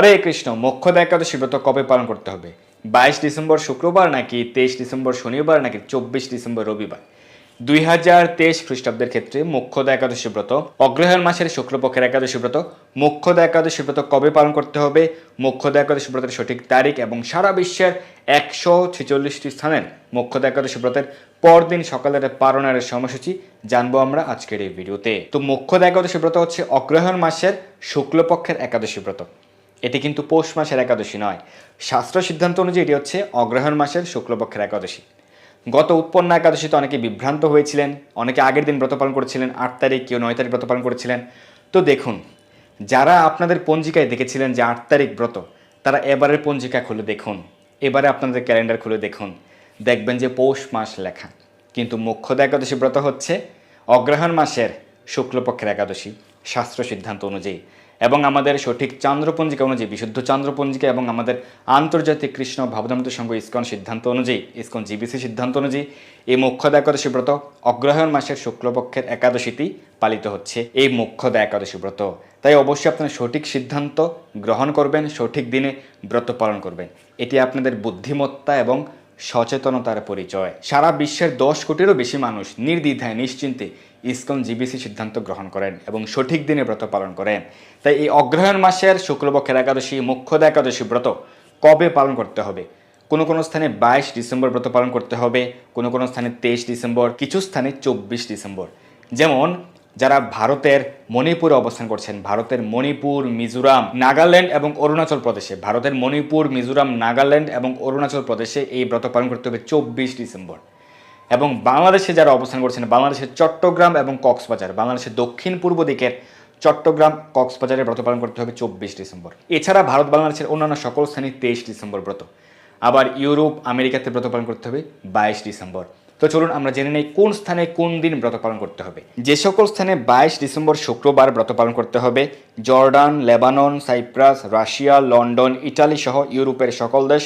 হরে কৃষ্ণ মোক্ষদা একাদশী ব্রত কবে পালন করতে হবে? বাইশ ডিসেম্বর শুক্রবার নাকি তেইশ ডিসেম্বর শনিবার নাকি চব্বিশ ডিসেম্বর রবিবার? দুই হাজার তেইশ খ্রিস্টাব্দের ক্ষেত্রে মোক্ষদা একাদশী ব্রত অগ্রহায়ণ মাসের শুক্লপক্ষের একাদশী ব্রত মোক্ষদা একাদশী ব্রত কবে পালন করতে হবে? মোক্ষদা একাদশী ব্রতের সঠিক তারিখ এবং সারা বিশ্বের একশো ছেচল্লিশটি স্থানের মোক্ষদা একাদশী ব্রতের পরদিন সকালের পালনের সময়সূচি জানব আমরা আজকের এই ভিডিওতে। তো মোক্ষদা একাদশী ব্রত হচ্ছে অগ্রহায়ণ মাসের শুক্লপক্ষের একাদশী ব্রত। এটি কিন্তু পৌষ মাসের একাদশী নয়। শাস্ত্র সিদ্ধান্ত অনুযায়ী এটি হচ্ছে অগ্রহায়ণ মাসের শুক্লপক্ষের একাদশী। গত উৎপন্ন একাদশীতে অনেকে বিভ্রান্ত হয়েছিলেন, অনেকে আগের দিন ব্রত পালন করেছিলেন, আট তারিখ কেউ নয় তারিখ ব্রত পালন করেছিলেন। তো দেখুন, যারা আপনাদের পঞ্জিকায় দেখেছিলেন যে আট তারিখ ব্রত, তারা এবারের পঞ্জিকা খুলে দেখুন। এবারে আপনাদের ক্যালেন্ডার খুলে দেখুন। দেখবেন যে পৌষ মাস লেখা। কিন্তু মুখ্যদা একাদশী ব্রত হচ্ছে অগ্রহায়ণ মাসের শুক্লপক্ষের একাদশী। শাস্ত্র সিদ্ধান্ত অনুযায়ী এবং আমাদের সঠিক চান্দ্রপঞ্জিকা অনুযায়ী, বিশুদ্ধ চান্দ্রপঞ্জিকা এবং আমাদের আন্তর্জাতিক কৃষ্ণ ভাবনামৃত সংঘ ইস্কন সিদ্ধান্ত অনুযায়ী, ইস্কন জিবিসি সিদ্ধান্ত অনুযায়ী, এই মুখ্যদা একাদশী ব্রত অগ্রহায়ণ মাসের শুক্লপক্ষের একাদশীতেই পালিত হচ্ছে। এই মুখ্যদা একাদশী ব্রত। তাই অবশ্যই আপনারা সঠিক সিদ্ধান্ত গ্রহণ করবেন, সঠিক দিনে ব্রত পালন করবেন। এটি আপনাদের বুদ্ধিমত্তা এবং সচেতনতার পরিচয়। সারা বিশ্বের দশ কোটিরও বেশি মানুষ নির্দ্বিধায়, নিশ্চিন্তে ইসকন জিবিসি সিদ্ধান্ত গ্রহণ করেন এবং সঠিক দিনে ব্রত পালন করেন। তাই এই অগ্রহায়ণ মাসের শুক্লপক্ষের একাদশী, মুখ্যদা একাদশী ব্রত কবে পালন করতে হবে? কোনো কোনো স্থানে বাইশ ডিসেম্বর ব্রত পালন করতে হবে, কোনো কোনো স্থানে তেইশ ডিসেম্বর, কিছু স্থানে চব্বিশ ডিসেম্বর। যেমন যারা ভারতের মণিপুরে অবস্থান করছেন, ভারতের মণিপুর, মিজোরাম, নাগাল্যান্ড এবং অরুণাচল প্রদেশে। ভারতের মণিপুর, মিজোরাম, নাগাল্যান্ড এবং অরুণাচল প্রদেশে এই ব্রত পালন করতে হবে চব্বিশ ডিসেম্বর। এবং বাংলাদেশে যারা অবস্থান করছেন, বাংলাদেশের চট্টগ্রাম এবং কক্সবাজার, বাংলাদেশের দক্ষিণ পূর্ব দিকের চট্টগ্রাম, কক্সবাজারে ব্রত পালন করতে হবে চব্বিশ ডিসেম্বর। এছাড়া ভারত, বাংলাদেশের অন্যান্য সকল স্থানে তেইশ ডিসেম্বর ব্রত। আবার ইউরোপ, আমেরিকাতে ব্রত পালন করতে হবে বাইশ ডিসেম্বর। তো চলুন আমরা জেনে নেই কোন স্থানে কোন দিন ব্রত পালন করতে হবে। যে সকল স্থানে বাইশ ডিসেম্বর শুক্রবার ব্রত পালন করতে হবে, Jordan, Lebanon, Cyprus, Russia, London, Italy সহ ইউরোপের সকল দেশ,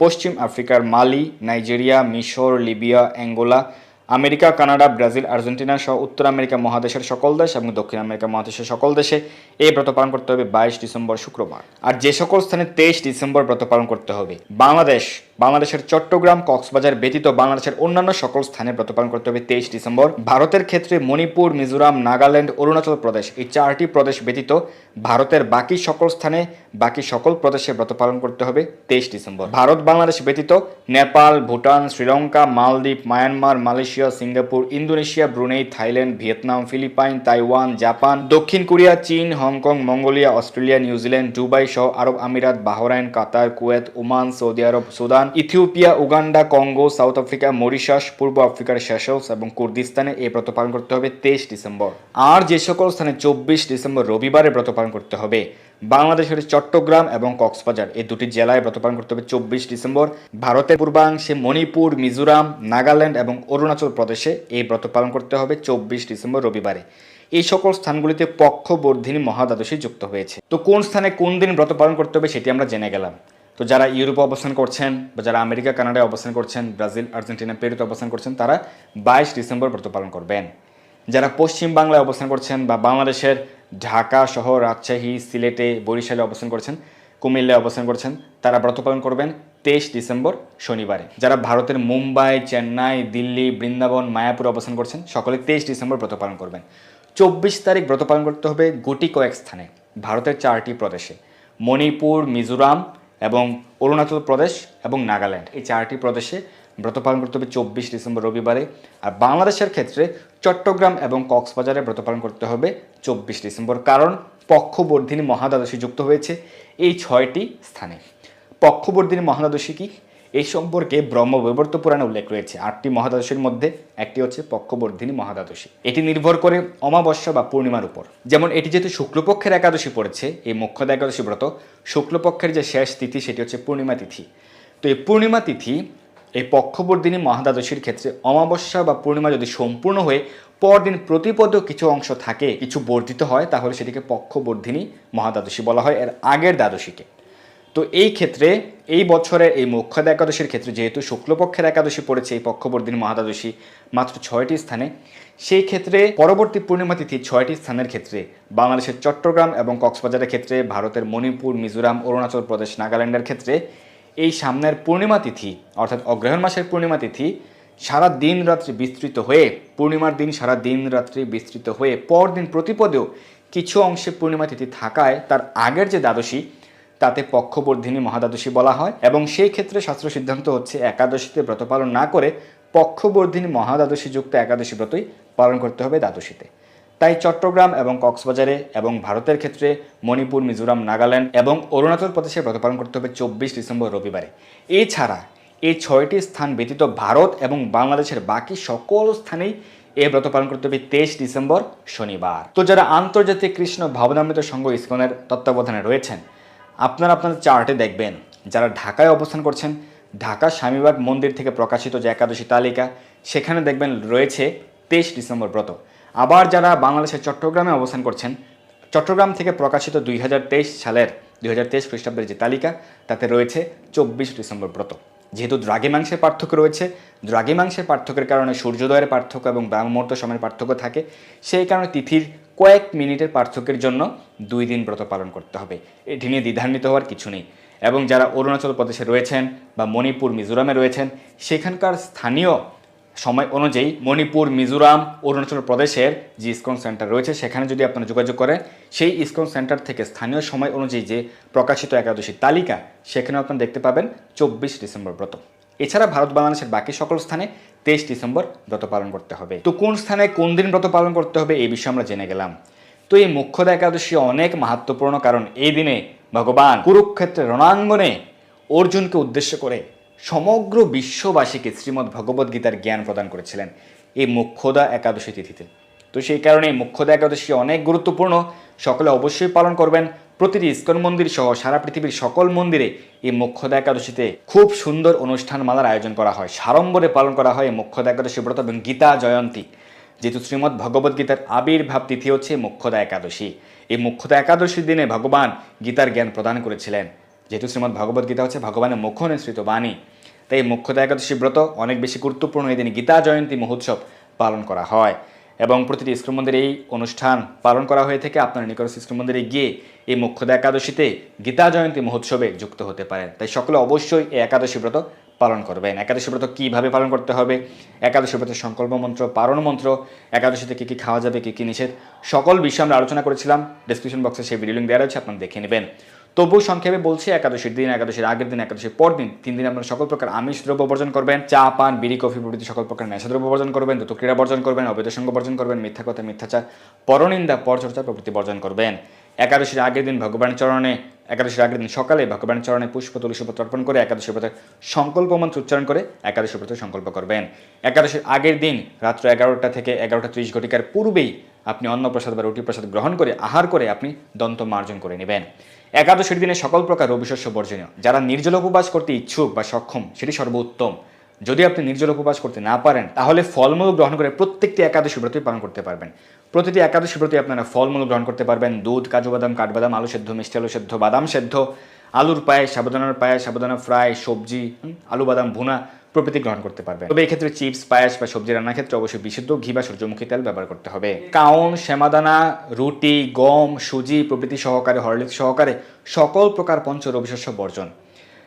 পশ্চিম আফ্রিকার মালি, নাইজেরিয়া, মিশর, Libya, Angola, America, Canada, Brazil, Argentina সহ উত্তর আমেরিকা মহাদেশের সকল দেশ এবং দক্ষিণ আমেরিকা মহাদেশের সকল দেশে এই ব্রত পালন করতে হবে বাইশ ডিসেম্বর শুক্রবার। আর যে সকল স্থানে তেইশ ডিসেম্বর ব্রত পালন করতে হবে, বাংলাদেশ বাংলাদেশের চট্টগ্রাম, কক্সবাজার ব্যতীত বাংলাদেশের অন্যান্য সকল স্থানে ব্রত পালন করতে হবে তেইশ ডিসেম্বর। ভারতের ক্ষেত্রে মণিপুর, মিজোরাম, নাগাল্যান্ড, অরুণাচল প্রদেশ এই চারটি প্রদেশ ব্যতীত ভারতের বাকি সকল স্থানে বাকি সকল প্রদেশে ব্রত পালন করতে হবে তেইশ ডিসেম্বর। ভারত, বাংলাদেশ ব্যতীত নেপাল, ভুটান, শ্রীলঙ্কা, মালদ্বীপ, Myanmar, Malaysia, Singapore, Indonesia, Brunei, Thailand, Vietnam, Philippines, Taiwan, Japan, দক্ষিণ কোরিয়া, চীন, Hong Kong, Mongolia, Australia, New Zealand, Dubai সহ আরব আমিরাত, Bahrain, Qatar, Kuwait, Oman, Saudi আরব, Sudan Ethiopia, Uganda, Congo, South Africa, Mauritius, পূর্ব আফ্রিকার সেশলস এবং কুর্দিস্তানে এই ব্রত পালন করতে হবে তেইশ ডিসেম্বর। আর যে সকল স্থানে চব্বিশ ডিসেম্বর রবিবারে ব্রত পালন করতে হবে, বাংলাদেশের চট্টগ্রাম এবং কক্সবাজার। এই দুটি জেলায় ব্রত পালন করতে হবে চব্বিশ ডিসেম্বর। ভারতের পূর্বাংশে মণিপুর, মিজোরাম, নাগাল্যান্ড এবং অরুণাচল প্রদেশে এই ব্রত পালন করতে হবে চব্বিশ ডিসেম্বর রবিবারে। এই সকল স্থানগুলিতে পক্ষবর্ধিনী মহাদ্বাদশী যুক্ত হয়েছে। তো কোন স্থানে কোন দিন ব্রত পালন করতে হবে সেটি আমরা জেনে গেলাম। তো যারা ইউরোপে অবস্থান করছেন বা যারা আমেরিকা, কানাডায় অবস্থান করছেন, ব্রাজিল, আর্জেন্টিনা, পেরুতে অবস্থান করছেন, তারা বাইশ ডিসেম্বর ব্রত পালন করবেন। যারা পশ্চিম বাংলায় অবস্থান করছেন বা বাংলাদেশের ঢাকা সহ রাজশাহী, সিলেটে, বরিশালে অবস্থান করছেন, কুমিল্লায় অবস্থান করছেন, তারা ব্রত পালন করবেন তেইশ ডিসেম্বর শনিবারে। যারা ভারতের মুম্বাই, চেন্নাই, দিল্লি, বৃন্দাবন, মায়াপুর অবস্থান করছেন, সকলে তেইশ ডিসেম্বর ব্রত পালন করবেন। চব্বিশ তারিখ ব্রত পালন করতে হবে গুটি কয়েক স্থানে, ভারতের চারটি প্রদেশে। মণিপুর, মিজোরাম এবং অরুণাচল প্রদেশ এবং নাগাল্যান্ড। এই চারটি প্রদেশে ব্রত পালন করতে হবে চব্বিশ ডিসেম্বর রবিবারে। আর বাংলাদেশের ক্ষেত্রে চট্টগ্রাম এবং কক্সবাজারে ব্রত পালন করতে হবে চব্বিশ ডিসেম্বর। কারণ পক্ষবর্ধিনী মহাদ্বাদশী যুক্ত হয়েছে এই ছয়টি স্থানে। পক্ষবর্ধিনী মহাদ্বাদশী কি? এই সম্পর্কে ব্রহ্মবৈবর্ত পুরাণে উল্লেখ রয়েছে। আটটি মহাদ্বাদশীর মধ্যে একটি হচ্ছে পক্ষবর্ধিনী মহাদ্বাদশী। এটি নির্ভর করে অমাবস্যা বা পূর্ণিমার উপর। যেমন এটি যেহেতু শুক্লপক্ষের একাদশী পড়েছে, এই মুখ্যদা একাদশী ব্রত, শুক্লপক্ষের যে শেষ তিথি সেটি হচ্ছে পূর্ণিমা তিথি। তো এই পূর্ণিমা তিথি, এই পক্ষবর্ধিনী মহাদ্বাদশীর ক্ষেত্রে অমাবস্যা বা পূর্ণিমা যদি সম্পূর্ণ হয়ে পরদিন প্রতিপদ কিছু অংশ থাকে, কিছু বর্ধিত হয়, তাহলে সেটিকে পক্ষবর্ধিনী মহাদ্বাদশী বলা হয়। এর আগের দ্বাদশীকে। তো এই ক্ষেত্রে, এই বছরের এই মুখ্যদ একাদশীর ক্ষেত্রে যেহেতু শুক্লপক্ষের একাদশী পড়েছে, এই পক্ষবর্ধিনী মহাদ্বাদশী মাত্র ছয়টি স্থানে, সেই ক্ষেত্রে পরবর্তী পূর্ণিমা তিথি ছয়টি স্থানের ক্ষেত্রে বাংলাদেশের চট্টগ্রাম এবং কক্সবাজারের ক্ষেত্রে, ভারতের মণিপুর, মিজোরাম, অরুণাচল প্রদেশ, নাগাল্যান্ডের ক্ষেত্রে এই সামনের পূর্ণিমা তিথি, অর্থাৎ অগ্রহায়ণ মাসের পূর্ণিমা তিথি সারা দিন রাত্রি বিস্তৃত হয়ে, পূর্ণিমার দিন সারা দিন রাত্রি বিস্তৃত হয়ে, পরদিন প্রতিপদেও কিছু অংশে পূর্ণিমা তিথি থাকায়, তার আগের যে দ্বাদশী তাতে পক্ষবর্ধিনী মহাদ্বাদশী বলা হয় এবং সেই ক্ষেত্রে শাস্ত্র সিদ্ধান্ত হচ্ছে একাদশীতে ব্রত পালন না করে পক্ষবর্ধিনী মহাদ্বাদশী যুক্ত একাদশী ব্রতই পালন করতে হবে দ্বাদশীতে। তাই চট্টগ্রাম এবং কক্সবাজারে এবং ভারতের ক্ষেত্রে মণিপুর, মিজোরাম, নাগাল্যান্ড এবং অরুণাচল প্রদেশে ব্রত পালন করতে হবে চব্বিশ ডিসেম্বর রবিবারে। এছাড়া এই ছয়টি স্থান ব্যতীত ভারত এবং বাংলাদেশের বাকি সকল স্থানেই এ ব্রত পালন করতে হবে তেইশ ডিসেম্বর শনিবার। তো যারা আন্তর্জাতিক কৃষ্ণ ভাবনামৃত সংঘ ইস্কনের তত্ত্বাবধানে রয়েছেন আপনারা আপনাদের চার্টে দেখবেন, যারা ঢাকায় অবস্থান করছেন, ঢাকা স্বামীবাগ মন্দির থেকে প্রকাশিত যে একাদশী তালিকা, সেখানে দেখবেন রয়েছে তেইশ ডিসেম্বর ব্রত। আবার যারা বাংলাদেশের চট্টগ্রামে অবস্থান করছেন, চট্টগ্রাম থেকে প্রকাশিত দুই হাজার তেইশ সালের দুই হাজার তেইশ খ্রিস্টাব্দের যে তালিকা, তাতে রয়েছে চব্বিশ ডিসেম্বর ব্রত। যেহেতু দ্রাঘিমাংশের পার্থক্য রয়েছে দ্রাঘিমাংশের পার্থক্যের কারণে সূর্যোদয়ের পার্থক্য এবং ব্রাহ্মমূর্ত সময়ের পার্থক্য থাকে, সেই কারণে তিথির কয়েক মিনিটের পার্থক্যের জন্য দুই দিন ব্রত পালন করতে হবে। এটি নিয়ে দ্বিধান্বিত হওয়ার কিছু নেই। এবং যারা অরুণাচল প্রদেশে রয়েছেন বা মণিপুর, মিজোরামে রয়েছেন, সেখানকার স্থানীয় সময় অনুযায়ী মণিপুর, মিজোরাম, অরুণাচল প্রদেশের যে ইসকন সেন্টার রয়েছে, সেখানে যদি আপনারা যোগাযোগ করেন, সেই ইসকন সেন্টার থেকে স্থানীয় সময় অনুযায়ী যে প্রকাশিত একাদশীর তালিকা সেখানে আপনারা দেখতে পাবেন চব্বিশ ডিসেম্বর ব্রত। এছাড়া ভারত, বাংলাদেশের বাকি সকল স্থানে তেইশ ডিসেম্বর ব্রত পালন করতে হবে। তো কোন স্থানে কোন দিন ব্রত পালন করতে হবে এই বিষয়ে আমরা জেনে গেলাম। তো এই মুখ্যদা একাদশী অনেক মাহাত্মপূর্ণ কারণ এই দিনে ভগবান কুরুক্ষেত্রের রণাঙ্গনে অর্জুনকে উদ্দেশ্য করে সমগ্র বিশ্ববাসীকে শ্রীমদ্ ভগবদ্ গীতার জ্ঞান প্রদান করেছিলেন এই মুখ্যদা একাদশী তিথিতে। তো সেই কারণে মুখ্যদা একাদশী অনেক গুরুত্বপূর্ণ, সকলে অবশ্যই পালন করবেন। প্রতিটি ইস্কন মন্দির সহ সারা পৃথিবীর সকল মন্দিরে এই মুখ্যদা একাদশীতে খুব সুন্দর অনুষ্ঠান মালার আয়োজন করা হয়। সাড়ম্বরে পালন করা হয় মুখ্যদা একাদশী ব্রত এবং গীতা জয়ন্তী। যেহেতু শ্রীমদ্ ভগবদ্গীতার আবির্ভাব তিথি হচ্ছে মুখ্যদা একাদশী। এই মুখ্যদা একাদশীর দিনে ভগবান গীতার জ্ঞান প্রদান করেছিলেন। যেহেতু শ্রীমদ্ ভগবদ্গীতা হচ্ছে ভগবানের মুখ্য নিঃসৃত বাণী। তাই মুখ্যদা একাদশী ব্রত অনেক বেশি গুরুত্বপূর্ণ এই দিনে গীতা জয়ন্তী মহোৎসব পালন করা হয়। এবং প্রতিটি ইস্কুল মন্দিরে এই অনুষ্ঠান পালন করা হয়ে থাকে। আপনার নিকট ইস্কুল মন্দিরে গিয়ে এই মুখ্যদা একাদশীতে গীতা জয়ন্তী মহোৎসবে যুক্ত হতে পারেন। তাই সকলে অবশ্যই এই একাদশী ব্রত পালন করবেন। একাদশী ব্রত কীভাবে পালন করতে হবে? একাদশী ব্রতের সংকল্প মন্ত্র, পারণ মন্ত্র, একাদশীতে কী কী খাওয়া যাবে, কী কী নিষেধ, সকল বিষয়ে আমরা আলোচনা করেছিলাম। ডিসক্রিপশন বক্সে সেই ভিডিও লিঙ্ক দেওয়া রয়েছে, আপনারা দেখে নেবেন। তবু সংক্ষেপে বলছি, একাদশীর দিন, একাদশীর আগের দিন, একাদশীর পর দিন তিন দিন আপনারা সকল প্রকার আমিষ দ্রব্য বর্জন করবেন। চা, পান, বিড়ি, কফি প্রভৃতি সকল প্রকার নেশা দ্রব্য বর্জন করবেন দ্রুত ক্রীড়া বর্জন করবেন, অবৈধ সঙ্গ বর্জন করবেন, মিথ্যা কথা, মিথ্যাচার, পরনিন্দা, পরচর্চা প্রভৃতি বর্জন করবেন। একাদশীর আগের দিন ভগবানের চরণে, একাদশীর আগের দিন সকালে ভগবানের চরণে পুষ্প, তুলসী পত্র অর্পণ করে একাদশী ব্রতের সংকল্প মন্ত্র উচ্চারণ করে একাদশী ব্রত সংকল্প করবেন। একাদশীর আগের দিন রাত্র এগারোটা থেকে এগারোটা ত্রিশ ঘটিকার পূর্বেই আপনি অন্নপ্রসাদ বা রুটি প্রসাদ গ্রহণ করে, আহার করে আপনি দন্ত মার্জন করে নেবেন। একাদশীর দিনে সকল প্রকার রবিশস্য বর্জনীয়। যারা নির্জল উপবাস করতে ইচ্ছুক বা সক্ষম, সেটি সর্বোত্তম। যদি আপনি নির্জল উপবাস করতে না পারেন, তাহলে ফলমূল গ্রহণ করে প্রত্যেকটি একাদশী ব্রতই পালন করতে পারবেন। প্রতিটি একাদশী ব্রতে আপনারা ফলমূল গ্রহণ করতে পারবেন। দুধ, কাজু বাদাম, কাঠবাদাম, আলু সেদ্ধ, মিষ্টি আলু সেদ্ধ, বাদাম সেদ্ধ, আলুর পায়েস সাবুদানার পায়েস সাবুদানা ফ্রাই, সবজি আলু বাদাম ভুনা প্রভৃতি গ্রহণ করতে পারবেন তবে এক্ষেত্রে চিপস, পায়েস বা সবজি রান্নার ক্ষেত্রে অবশ্যই বিশুদ্ধ ঘি বা সূর্যমুখী তেল ব্যবহার করতে হবে। কাউন, শ্যামাদানা, রুটি, গম, সুজি প্রভৃতি সহকারে, হরলিক্স সহকারে সকল প্রকার পঞ্চ রবিশস্য বর্জন।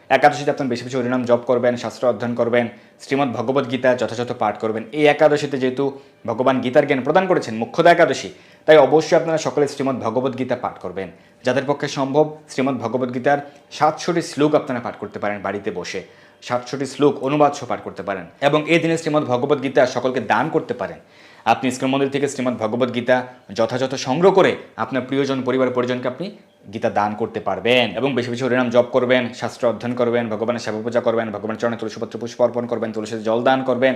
একাদশীতে আপনার বেশি বেশি হরিনাম জপ করবেন, শাস্ত্র অধ্যয়ন করবেন, শ্রীমদ্ ভগবদ গীতা যথাযথ পাঠ করবেন। এই একাদশীতে যেহেতু ভগবান গীতার জ্ঞান প্রদান করেছেন মুখ্যদা একাদশী, তাই অবশ্যই আপনারা সকলে শ্রীমদ্ ভগবদ গীতা পাঠ করবেন। যাদের পক্ষে সম্ভব, শ্রীমদ্ ভগবদ গীতার সাতশোটি শ্লোক আপনারা পাঠ করতে পারেন বাড়িতে বসে। সাতশোটি শ্লোক অনুবাদ সহ করতে পারেন এবং এই দিনে শ্রীমদ্ ভগবদ গীতা সকলকে দান করতে পারেন। আপনি ইস্কন মন্দির থেকে শ্রীমদ্ ভগবদ গীতা যথাযথ সংগ্রহ করে আপনার প্রিয়জন, পরিবার, পরিজনকে আপনি গীতা দান করতে পারবেন এবং বেশি বেশি হরিনাম জপ করবেন, শাস্ত্র অধ্যয়ন করবেন, ভগবানের সেবা পূজা করবেন, ভগবানের চরণে তুলসীপত্র পুষ্প অর্পণ করবেন, তুলসীতে জল দান করবেন।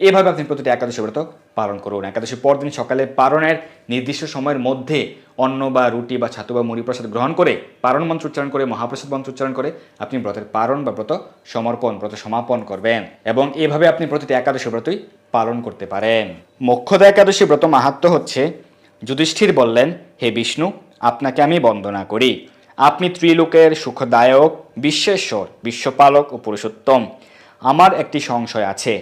এভাবে আপনি প্রতিটি একাদশী ব্রত পালন করুন। একাদশী পরদিন সকালে পারণের নির্দিষ্ট সময়ের মধ্যে অন্ন বা রুটি বা ছাতু বা মুড়ি প্রসাদ গ্রহণ করে পারণ মন্ত্র উচ্চারণ করে, মহাপ্রসাদ মন্ত্র উচ্চারণ করে আপনি ব্রতের পারণ বা ব্রত সমর্পণ, ব্রত সমাপন করবেন এবং এভাবে আপনি প্রতিটি একাদশী ব্রতই পালন করতে পারেন। মোক্ষদা একাদশী ব্রত মাহাত্ম হচ্ছে, যুধিষ্ঠির বললেন, হে বিষ্ণু, আপনাকে আমি বন্দনা করি। আপনি ত্রিলোকের সুখদায়ক, বিশ্বেশ্বর, বিশ্বপালক ও পুরুষোত্তম। আমার একটি সংশয় আছে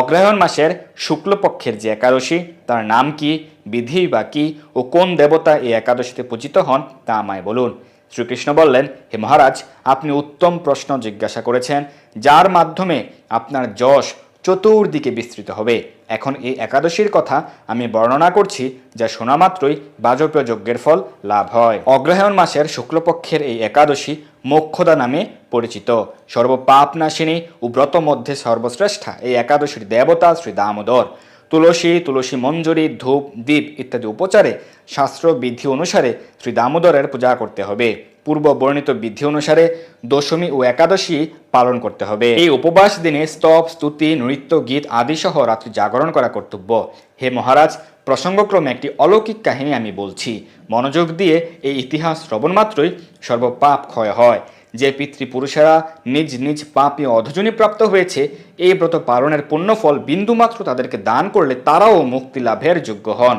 অগ্রহায়ণ মাসের শুক্লপক্ষের যে একাদশী, তার নাম কি, বিধি বা কি ও কোন দেবতা এই একাদশীতে পূজিত হন, তা আমায় বলুন। শ্রীকৃষ্ণ বললেন, হে মহারাজ, আপনি উত্তম প্রশ্ন জিজ্ঞাসা করেছেন, যার মাধ্যমে আপনার যশ চতুর্দিকে বিস্তৃত হবে। এখন এই একাদশীর কথা আমি বর্ণনা করছি, যা শোনা মাত্রই বাজপেয় যজ্ঞের ফল লাভ হয়। অগ্রহায়ণ মাসের শুক্লপক্ষের এই একাদশী মোক্ষদা নামে পরিচিত। সর্বপাপ নাশিনী ও ব্রত মধ্যে সর্বশ্রেষ্ঠা এই একাদশীর দেবতা শ্রী দামোদর। তুলসী তুলসী মঞ্জুরি, ধূপ দ্বীপ ইত্যাদি উপচারে শাস্ত্র বিধি অনুসারে শ্রী দামোদরের পূজা করতে হবে। পূর্ব বর্ণিত বিধি অনুসারে দশমী ও একাদশী পালন করতে হবে। এই উপবাস দিনে স্তব, স্তুতি, নৃত্য, গীত আদি সহ রাত্রি জাগরণ করা কর্তব্য। হে মহারাজ, প্রসঙ্গক্রমে একটি অলৌকিক কাহিনী আমি বলছি। মনোযোগ দিয়ে এই ইতিহাস শ্রবণ মাত্রই সর্বপাপ ক্ষয় হয়। যে পিতৃপুরুষেরা নিজ নিজ পাপে অধজনী প্রাপ্ত হয়েছে, এই ব্রত পালনের পুণ্যফল বিন্দুমাত্র তাদেরকে দান করলে তারাও মুক্তি লাভের যোগ্য হন।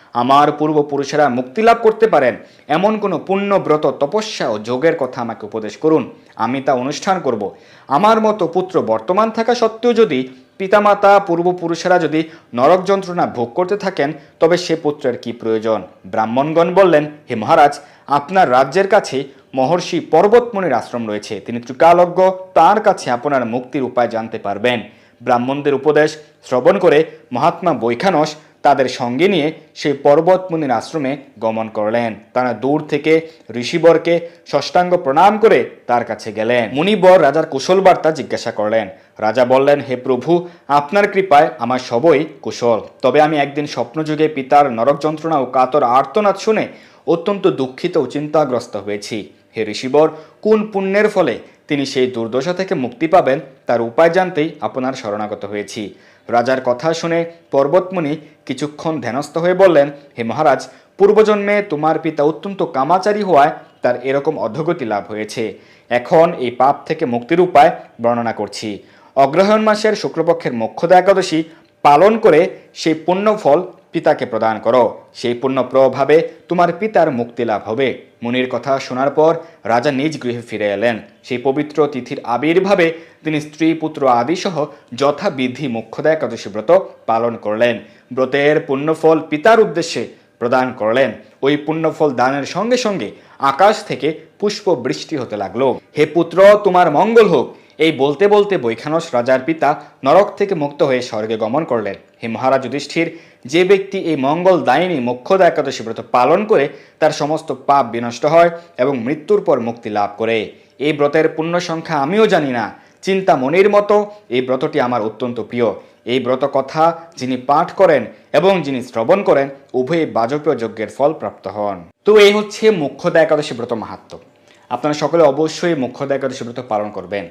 আমার পূর্বপুরুষেরা মুক্তি লাভ করতে পারেন। এমন কোনো পুণ্য ব্রত তপস্যা ও যোগের কথা আমাকে উপদেশ করুন। আমি তা অনুষ্ঠান করব। আমার মতো পুত্র বর্তমান থাকা সত্ত্বেও যদি পিতামাতা, পূর্বপুরুষেরা যদি নরক যন্ত্রণা ভোগ করতে থাকেন, তবে সে পুত্রের কি প্রয়োজন? ব্রাহ্মণগণ বললেন, হে মহারাজ, আপনার রাজ্যের কাছে মহর্ষি পর্বতমণির আশ্রম রয়েছে। তিনি ত্রিকালজ্ঞ, তার কাছে আপনার মুক্তির উপায় জানতে পারবেন। ব্রাহ্মণদের উপদেশ শ্রবণ করে মহাত্মা বৈখানস তাদের সঙ্গে নিয়ে সেই পর্বতমুনির আশ্রমে গমন করলেন। তারা দূর থেকে ঋষিবরকে ষষ্ঠাঙ্গ প্রণাম করে তার কাছে গেলেন। মুনিবর রাজার কুশল বার্তা জিজ্ঞাসা করলেন, রাজা বললেন, হে প্রভু, আপনার কৃপায় আমার সবই কুশল। তবে আমি একদিন স্বপ্নযুগে পিতার নরক যন্ত্রণা ও কাতর আর্তনাদ শুনে অত্যন্ত দুঃখিত ও চিন্তাগ্রস্ত হয়েছি। হে ঋষিবর, কোন পুণ্যের ফলে তিনি সেই দুর্দশা থেকে মুক্তি পাবেন তার উপায় জানতেই আপনার শরণাগত হয়েছি। রাজার কথা শুনে পর্বতমুনি কিছুক্ষণ ধ্যানস্থ হয়ে বললেন, হে মহারাজ, পূর্বজন্মে তোমার পিতা অত্যন্ত কামাচারী হওয়ায় তার এরকম অধগতি লাভ হয়েছে। এখন এই পাপ থেকে মুক্তির উপায় বর্ণনা করছি। অগ্রহায়ণ মাসের শুক্লপক্ষের মোক্ষদা একাদশী পালন করে সেই পুণ্যফল পিতাকে প্রদান করো। সেই পুণ্য প্রভাবে তোমার পিতার মুক্তি লাভ হবে। মুনির কথা শোনার পর রাজা নিজ গৃহে ফিরে এলেন। সেই পবিত্র তিথির আবির্ভাবে তিনি স্ত্রী, পুত্র আদি সহ যথাবিধি মুখ্যদা একাদশী ব্রত পালন করলেন। ব্রতের পুণ্যফল পিতার উদ্দেশ্যে প্রদান করলেন। ওই পুণ্যফল দানের সঙ্গে সঙ্গে আকাশ থেকে পুষ্প বৃষ্টি হতে লাগল। হে পুত্র, তোমার মঙ্গল হোক। এই বলতে বলতে বৈখানস রাজার পিতা নরক থেকে মুক্ত হয়ে স্বর্গে গমন করলেন। হে মহারাজ যুধিষ্ঠির যে ব্যক্তি এই মঙ্গল দায়িনী মোক্ষদা একাদশী ব্রত পালন করে, তার সমস্ত পাপ বিনষ্ট হয় এবং মৃত্যুর পর মুক্তি লাভ করে। এই ব্রতের পুণ্য সংখ্যা আমিও জানি না। চিন্তামণির মতো এই ব্রতটি আমার অত্যন্ত প্রিয়। এই ব্রত কথা যিনি পাঠ করেন এবং যিনি শ্রবণ করেন, উভয়ে বাজপেয় যজ্ঞের ফল প্রাপ্ত হন। তো এই হচ্ছে মুখ্যদা একাদশী ব্রত মাহাত্ম আপনারা সকলে অবশ্যই মুখ্যদা একাদশী ব্রত পালন করবেন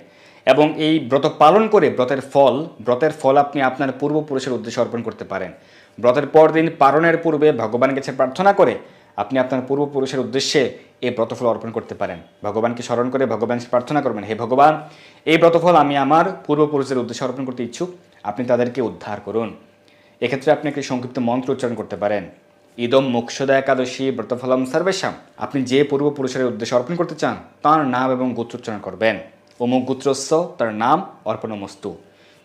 এবং এই ব্রত পালন করে ব্রতের ফল ব্রতের ফল আপনি আপনার পূর্বপুরুষের উদ্দেশ্যে অর্পণ করতে পারেন। ব্রতের পরদিন পারণের পূর্বে ভগবানের কাছে প্রার্থনা করে আপনি আপনার পূর্বপুরুষের উদ্দেশ্যে এই ব্রতফল অর্পণ করতে পারেন। ভগবানকে স্মরণ করে ভগবান প্রার্থনা করবেন, হে ভগবান, এই ব্রতফল আমি আমার পূর্বপুরুষের উদ্দেশ্যে অর্পণ করতে ইচ্ছুক। আপনি তাদেরকে উদ্ধার করুন। এক্ষেত্রে আপনি একটি সংক্ষিপ্ত মন্ত্র উচ্চারণ করতে পারেন, ইদম মোক্ষদা একাদশী ব্রতফলম সর্বেশাম। আপনি যে পূর্বপুরুষের উদ্দেশ্যে অর্পণ করতে চান, তার নাম এবং গোত্র উচ্চারণ করবেন। অমুক গোত্রস্য তার নাম অর্পণমস্তু।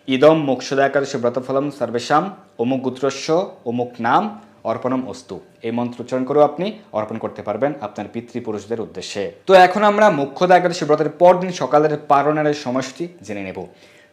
ইদম মোক্ষদা একাদশী ব্রতফলম সর্বেশাম, অমুক গোত্রস্য, অমুক নাম, অর্পণম অস্তু। এই মন্ত্র উচ্চারণ করেও আপনি অর্পণ করতে পারবেন আপনার পিতৃপুরুষদের উদ্দেশ্যে। তো এখন আমরা মুখ্যদা একাদশী ব্রতের পরদিন সকালের পারণের সময়সূচি জেনে নেব।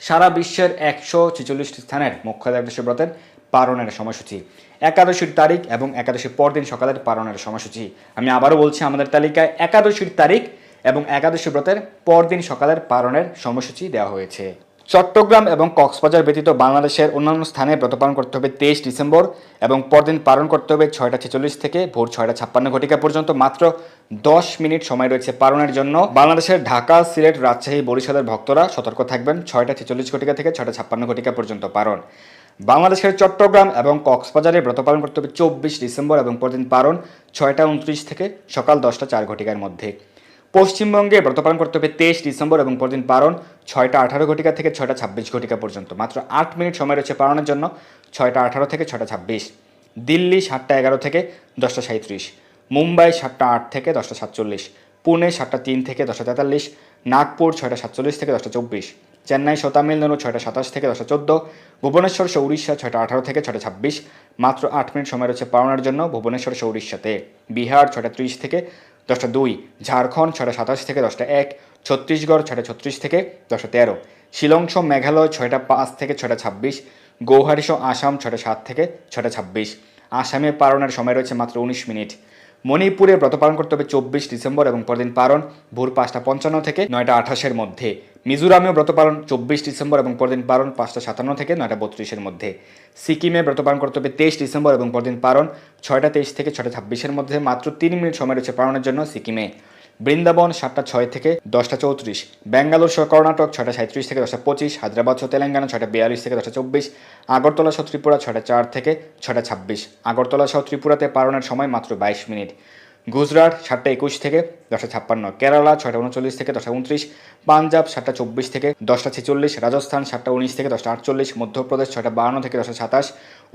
সারা বিশ্বের একশো ছেচল্লিশটি স্থানের মুখ্যদা একাদশী ব্রতের পালনের সময়সূচি। একাদশীর তারিখ এবং একাদশীর পরদিন সকালের পারণের সময়সূচি। আমি আবারও বলছি, আমাদের তালিকায় একাদশীর তারিখ এবং একাদশী ব্রতের পরদিন সকালের পারণের সময়সূচি দেওয়া হয়েছে। চট্টগ্রাম এবং কক্সবাজার ব্যতীত বাংলাদেশের অন্যান্য স্থানে ব্রত পালন করতে হবে তেইশ ডিসেম্বর এবং পরদিন পালন করতে হবে ছয়টা ছেচল্লিশ থেকে ভোর ছয়টা ছাপ্পান্ন ঘটিকা পর্যন্ত। মাত্র দশ মিনিট সময় রয়েছে পালনের জন্য। বাংলাদেশের ঢাকা, সিলেট, রাজশাহী, বরিশালের ভক্তরা সতর্ক থাকবেন ছয়টা ছেচল্লিশ ঘটিকা থেকে ছয়টা ছাপ্পান্ন ঘটিকা পর্যন্ত পালন। বাংলাদেশের চট্টগ্রাম এবং কক্সবাজারে ব্রত পালন করতে হবে চব্বিশ ডিসেম্বর এবং পরদিন পালন ছয়টা উনত্রিশ থেকে সকাল দশটা চার ঘটিকার মধ্যে। পশ্চিমবঙ্গে ব্রত পালন করতে হবে তেইশ ডিসেম্বর এবং পরদিন পালন ছয়টা আঠারো ঘটিকা থেকে ছয়টা ছাব্বিশ ঘটিকা পর্যন্ত। মাত্র আট মিনিট সময় রয়েছে পালনের জন্য, ছয়টা আঠারো থেকে ছয়টা ছাব্বিশ। দিল্লি সাতটা এগারো থেকে দশটা সাঁত্রিশ মুম্বাই সাতটা আট থেকে দশটা সাতচল্লিশ। পুনে সাতটা তিন থেকে দশটা তেতাল্লিশ। নাগপুর ছয়টা সাতচল্লিশ থেকে দশটা চব্বিশ। চেন্নাই সো ছয়টা সাতাশ থেকে দশটা চোদ্দ। ভুবনেশ্বর সো উড়িষ্যা ছয়টা আঠারো থেকে ছয়টা ছাব্বিশ। মাত্র আট মিনিট সময় রয়েছে পালনের জন্য ভুবনেশ্বর সো উড়িষ্যাতে বিহার ছয়টা ত্রিশ থেকে দশটা দুই, ঝাড়খণ্ড ছটা সাতাশ থেকে দশটা এক, ছত্তিশগড় ছটা ছত্রিশ থেকে দশটা তেরো, শিলং সহ মেঘালয় ছয়টা পাঁচ থেকে ছটা ছাব্বিশ, গৌহাটি সহ আসাম ছটা সাত থেকে ছটা ছাব্বিশ, আসামে পালনের সময় রয়েছে মাত্র উনিশ মিনিট। মণিপুরে ব্রত পালন করতে হবে চব্বিশ ডিসেম্বর এবং পরদিন পালন ভোর পাঁচটা পঞ্চান্ন থেকে নয়টা আঠাশের মধ্যে। মিজোরামেও ব্রত পালন চব্বিশ ডিসেম্বর এবং পরদিন পালন পাঁচটা সাতান্ন থেকে নয়টা বত্রিশের মধ্যে। সিকিমে ব্রত পালন করতে হবে তেইশ ডিসেম্বর এবং পরদিন পালন ছয়টা তেইশ থেকে ছয়টা ছাব্বিশের মধ্যে, মাত্র তিন মিনিট সময় রয়েছে পালনের জন্য সিকিমে। বৃন্দাবন সাতটা ছয় থেকে দশটা চৌত্রিশ, ব্যাঙ্গালোর সহ কর্ণাটক ছয়টা সাঁত্রিশ থেকে দশটা পঁচিশ, হায়দ্রাবাদ সহ তেলেঙ্গানা ছয়টা বিয়াল্লিশ থেকে দশটা চব্বিশ, আগরতলা সহ ত্রিপুরা ছয়টা চার থেকে ছয়টা ছাব্বিশ। আগরতলা সহ ত্রিপুরাতে পালনের সময় মাত্র বাইশ মিনিট। গুজরাট সাতটা একুশ থেকে দশটা ছাপ্পান্ন, কেরালা ছয়টা উনচল্লিশ থেকে দশটা উনত্রিশ, পাঞ্জাব সাতটা চব্বিশ থেকে দশটা ছেচল্লিশ, রাজস্থান সাতটা উনিশ থেকে দশটা আটচল্লিশ, মধ্যপ্রদেশ ছয়টা বাহান্ন থেকে দশটা সাতাশ,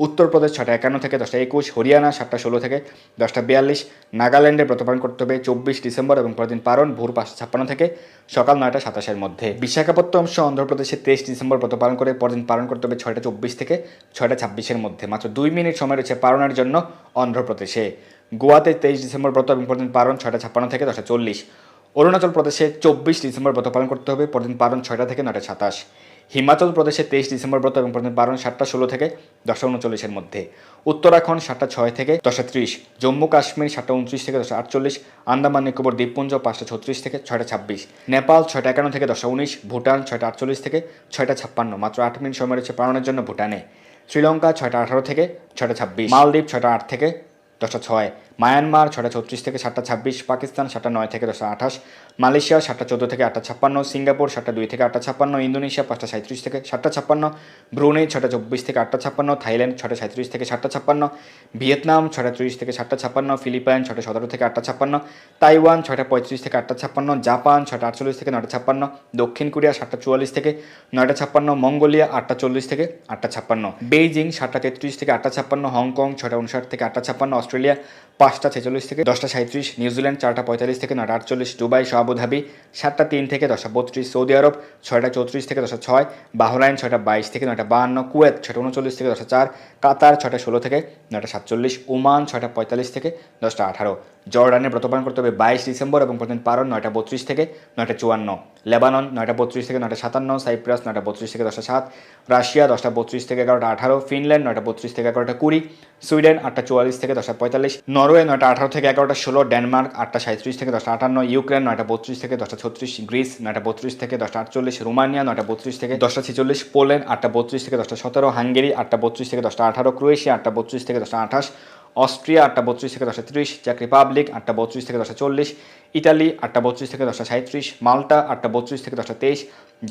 উত্তরপ্রদেশ ছয়টা একান্ন থেকে দশটা একুশ, হরিয়ানা সাতটা ষোলো থেকে দশটা বিয়াল্লিশ, নাগাল্যান্ডে প্রতিপালন করতে হবে চব্বিশ ডিসেম্বর এবং পরদিন পালন ভোর পাঁচটা ছাপ্পান্ন থেকে সকাল নয়টা সাতাশের মধ্যে। বিশাখাপত্তনম সহ অন্ধ্রপ্রদেশে তেইশ ডিসেম্বর প্রতিপালন করে পরদিন পালন করতে হবে ছয়টা চব্বিশ থেকে ছয়টা ছাব্বিশের মধ্যে। মাত্র দুই মিনিট সময় রয়েছে পালনের জন্য অন্ধ্রপ্রদেশে। গোয়াতে তেইশ ডিসেম্বর ব্রত এবং পরদিন পালন ছয়টা ছাপ্পান্ন থেকে দশটা চল্লিশ। অরুণাচল প্রদেশে চব্বিশ ডিসেম্বর ব্রত পালন করতে হবে, পরদিন পালন ছয়টা থেকে নয়টা সাতাশ। হিমাচল প্রদেশে তেইশ ডিসেম্বর ব্রত এবং পরদিন পালন সাতটা ষোলো থেকে দশটা উনচল্লিশের মধ্যে। উত্তরাখণ্ড সাতটা ছয় থেকে দশটা ত্রিশ। জম্মু কাশ্মীর সাতটা উনত্রিশ থেকে দশটা আটচল্লিশ। আন্দামান, নিকোবর, দ্বীপপুঞ্জ পাঁচটা ছত্রিশ থেকে ছয়টা ছাব্বিশ। নেপাল ছয়টা একান্ন থেকে দশটা উনিশ। ভুটান ছয়টা আটচল্লিশ থেকে ছয়টা ছাপ্পান্ন। মাত্র আট মিনিট সময় রয়েছে পালনের জন্য ভুটানে। শ্রীলঙ্কা ছয়টা আঠারো থেকে ছয়টা ছাব্বিশ। মালদ্বীপ ছয়টা আট থেকে দশটা ছয় মায়ানমার ছটা ছত্রিশ থেকে সাতটা ছাব্বিশ, পাকিস্তান, সাতটা নয় থেকে দশটা আঠাশ, মালয়েশিয়া, সাতটা চোদ্দ থেকে আটটা ছাপ্পান্ন, সিঙ্গাপুর, সাতটা দুই থেকে আটটা ছাপ্পান্ন, ইন্দোনেশিয়া, পাঁচটা সাঁত্রিশ থেকে সাতটা ছাপ্পান্ন, ব্রুনেই ছটা চব্বিশ থেকে আটটা ছাপ্পান্ন, থাইল্যান্ড ছটা সাঁত্রিশ থেকে সাতটা ছাপ্পান্ন, ভিয়েতনাম ছটা ত্রিশ থেকে সাতটা ছাপ্পান্ন, ফিলিপাইন ছটা সতেরো থেকে আটটা ছাপ্পান্ন, তাইওয়ান ছটা পঁয়ত্রিশ থেকে আটটা ছাপ্পান্ন, জাপান ছটা আটচল্লিশ থেকে নয়টা ছাপ্পান্ন, দক্ষিণ কোরিয়া, সাতটা চুয়াল্লিশ থেকে নয়টা ছাপ্পান্ন, মঙ্গোলিয়া, আটটা চল্লিশ থেকে আটটা ছাপ্পান্ন, বেইজিং, সাতটা তেত্রিশ থেকে আটটা ছাপ্পান্ন, হংকং ছটা উনষাট থেকে আটটা ছাপ্পান্ন, অস্ট্রেলিয়া পাঁচটা ছেচল্লিশ থেকে দশটা সাঁত্রিশ নিউজিল্যান্ড চারটা পঁয়তাল্লিশ থেকে নটা আটচল্লিশ, দুবাই আবুধাবি সাতটা তিন থেকে দশটা বত্রিশ, সৌদি আরব ছয়টা চৌত্রিশ থেকে দশটা ছয়, বাহরাইন ছয়টা বাইশ থেকে নয়টা বাহান্ন, কুয়েত ছয়টা উনচল্লিশ থেকে দশটা চার, কাতার ছয়টা ষোলো থেকে নয়টা সাতচল্লিশ, ওমান ছয়টা পঁয়তাল্লিশ থেকে দশটা আঠারো। জর্ডানে ব্রতপালন করতে হবে বাইশ ডিসেম্বর এবং প্রতিদিন পারন নয়টা বত্রিশ থেকে নয়টা চুয়ান্ন লেবানন নয়টা বত্রিশ থেকে নয়টা সাতান্ন সাইপ্রাস নয়টা বত্রিশ থেকে দশটা সাত রাশিয়া দশটা বত্রিশ থেকে এগারোটা আঠারো ফিনল্যান্ড নয়টা বত্রিশ থেকে এগারোটা কুড়ি সুইডেন আটটা চুয়াল্লিশ থেকে দশটা পঁয়তাল্লিশ নরওয়ে নয়টা আঠারো থেকে এগারোটা ষোলো ডেনমার্ক আটটা সাঁত্রিশ থেকে দশটা আটান্ন ইউক্রেন নয়টা বত্রিশ থেকে দশটা ছত্রিশ গ্রিস নয়টা বত্রিশ থেকে দশটা আটচল্লিশ রোমানিয়া নয়টা বত্রিশ থেকে দশটা ছেচল্লিশ পোল্যান্ড আটটা বত্রিশ থেকে দশটা সতেরো হাঙ্গেরি আটটা বত্রিশ থেকে দশটা আঠারো ক্রোয়েশিয়া আটটা বত্রিশ থেকে দশটা আঠাশ অস্ট্রিয়া আটটা বত্রিশ থেকে দশটা ত্রিশ, চেক রিপাবলিক আটটা বত্রিশ থেকে দশটা চল্লিশ ইটালি আটটা বত্রিশ থেকে দশটা সাঁত্রিশ মাল্টা আটটা বত্রিশ থেকে দশটা তেইশ,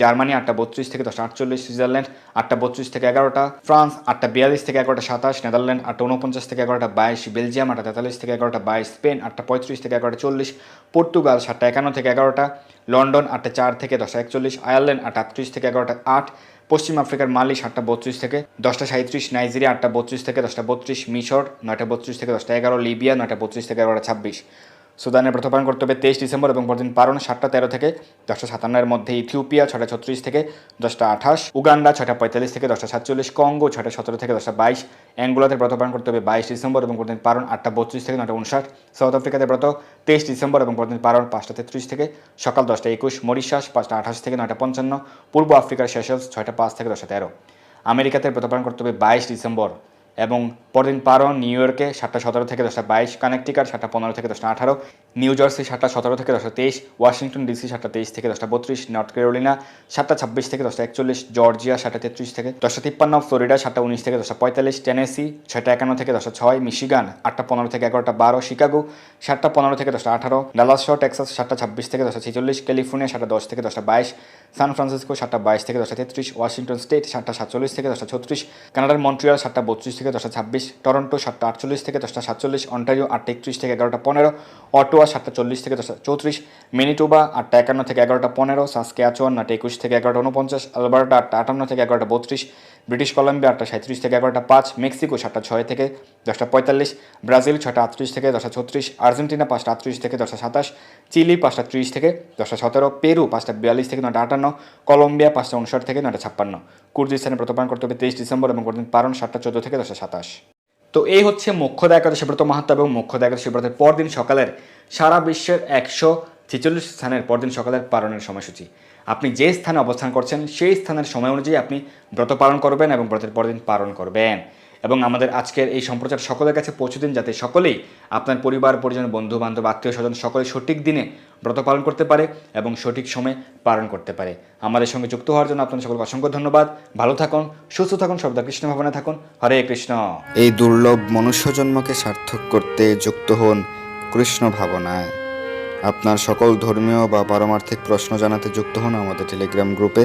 জার্মানি আটটা বত্রিশ থেকে দশটা আটচল্লিশ, সুইজারল্যান্ড আটটা বত্রিশ থেকে এগারোটা, ফ্রান্স আটটা বিয়াল্লিশ থেকে এগারোটা, সাতাশ, নেদারল্যান্ড আটটা উনপঞ্চাশ থেকে এগারোটা, বাইশ, বেলজিয়াম আটটা তেতাল্লিশ থেকে এগারোটা, বাইশ, স্পেন আটটা পঁয়ত্রিশ থেকে এগারোটা, চল্লিশ, পর্তুগাল সাতটা একান্ন থেকে এগারোটা, লন্ডন আটটা চার থেকে দশটা একচল্লিশ, আয়ারল্যান্ড আটটা আটত্রিশ থেকে এগারোটা, আট পশ্চিম আফ্রিকার মালি সাতটা বত্রিশ থেকে দশটা সাঁত্রিশ নাইজেরিয়া আটটা বত্রিশ থেকে দশটা বত্রিশ, মিশর নয়টা বত্রিশ থেকে দশটা এগারো, লিবিয়া নয়টা বত্রিশ থেকে এগারোটা ছাব্বিশ। সুদানে প্রথম করতে হবে তেইশ ডিসেম্বর এবং পরদিন পারণ সাতটা তেরো থেকে দশটা সাতান্নের মধ্যে ইথিওপিয়া ছটা ছত্রিশ থেকে দশটা আঠাশ, উগান্ডা ছটা পঁয়তাল্লিশ থেকে দশটা সাতচল্লিশ, কঙ্গো ছটা সতেরো থেকে দশটা বাইশ, অ্যাঙ্গুলাতে ব্রত পালন করতে হবে বাইশ ডিসেম্বর এবং পরদিন পারণ আটটা বত্রিশ থেকে নটা উনষাট সাউথ আফ্রিকাতে ব্রত তেইশ ডিসেম্বর এবং পরদিন পারণ পাঁচটা তেত্রিশ থেকে সকাল দশটা একুশ, মরিশাস পাঁচটা আঠাশ থেকে নয়টা পঞ্চান্ন, পূর্ব আফ্রিকার সেশলস ছয়টা পাঁচ থেকে দশটা তেরো। আমেরিকাতে ব্রত পালন করতে হবে বাইশ ডিসেম্বর। এবং পরদিন পারো নিউ ইয়র্কে সাতটা সতেরো থেকে দশটা বাইশ কানেকটিকাট সাতটা পনেরো থেকে দশটা আঠারো নিউ জার্সি সাতটা সতেরো থেকে দশটা তেইশ ওয়াশিংটন ডিসি সাতটা তেইশ থেকে দশটা বত্রিশ নর্থ ক্যারোলিনা সাতটা ছাব্বিশ থেকে দশটা একচল্লিশ জর্জিয়া সাতটা তেত্রিশ থেকে দশটা তিপ্পান্ন ফ্লোরিডা সাতটা উনিশ থেকে দশটা পঁয়তাল্লিশ টেনেসি ছয়টা একান্ন থেকে দশটা ছয় মিশিগান আটটা পনেরো থেকে এগারোটা বারো শিকাগো সাতটা পনেরো থেকে দশটা আঠারো ডালাস টেক্সাস সাতটা ছাব্বিশ থেকে দশটা ছেচল্লিশ ক্যালিফোর্নিয়া সাতটা দশ থেকে দশটা বাইশ সান ফ্রান্সিসকো সাতটা বাইশ থেকে দশটা তেত্রিশ ওয়াশিংটন স্টেট সাতটা সাতচল্লিশ থেকে দশটা ছত্রিশ কানাডার মন্ট্রিয়াল সাতটা বত্রিশ থেকে দশটা ছাব্বিশ, টরন্টো সাতটা আটচল্লিশ থেকে দশটা সাতচল্লিশ, অন্টারিও আটটা একত্রিশ থেকে এগারোটা পনেরো, অটোয়া সাতটা চল্লিশ থেকে দশটা চৌত্রিশ, মিনিটোবা আটটা একান্ন থেকে এগারোটা পনেরো, সাসকেয়াচুয়ান আটটা একুশ থেকে এগারোটা উনপঞ্চাশ আলবার্টা আটটা আটান্ন থেকে এগারোটা বত্রিশ, ব্রিটিশ কলম্বিয়া আটটা সাঁত্রিশ থেকে এগারোটা পাঁচ, মেক্সিকো সাতটা ছয় থেকে দশটা পঁয়তাল্লিশ, ব্রাজিল ছটা আটত্রিশ থেকে দশটা ছত্রিশ, আর্জেন্টিনা পাঁচটা আটত্রিশ থেকে দশটা সাতাশ, চিলি পাঁচটা ত্রিশ থেকে দশটা সতেরো, পেরু পাঁচটা বিয়াল্লিশ থেকে নটা আটান্ন, কলম্বিয়া পাঁচটা উনষাট থেকে নটা ছাপ্পান্ন। কুর্দিস্তানে ব্রতপান করতে হবে তেইশ ডিসেম্বর এবং পরদিন পারণ সাতটা চোদ্দ থেকে দশটা সাতাশ। তো এই হচ্ছে মুখ্যদা একাদশী ব্রত মাহাত্ম এবং মুখ্যদা একাদশী ব্রতের পরদিন সকালের সারা বিশ্বের একশো ছেচল্লিশ স্থানের পরদিন সকালের পালনের সময়সূচি। আপনি যে স্থানে অবস্থান করছেন, সেই স্থানের সময় অনুযায়ী আপনি ব্রত পালন করবেন এবং ব্রতের পরদিন পালন করবেন। এবং আমাদের আজকের এই সম্প্রচার সকলের কাছে পৌঁছে দিন যাতে সকলেই আপনার পরিবার, পরিজন বন্ধু বান্ধব আত্মীয় স্বজন সকলে সঠিক দিনে ব্রত পালন করতে পারে এবং সঠিক সময়ে পালন করতে পারে। আমাদের সঙ্গে যুক্ত হওয়ার জন্য আপনাদের সকলকে অসংখ্য ধন্যবাদ। ভালো থাকুন, সুস্থ থাকুন, সর্বদা কৃষ্ণ ভাবনা থাকুন। হরে কৃষ্ণ। এই দুর্লভ মনুষ্যজন্মকে সার্থক করতে যুক্ত হন কৃষ্ণ ভাবনায়। আপনার সকল ধর্মীয় বা পারমার্থিক প্রশ্ন জানাতে যুক্ত হন আমাদের টেলিগ্রাম গ্রুপে।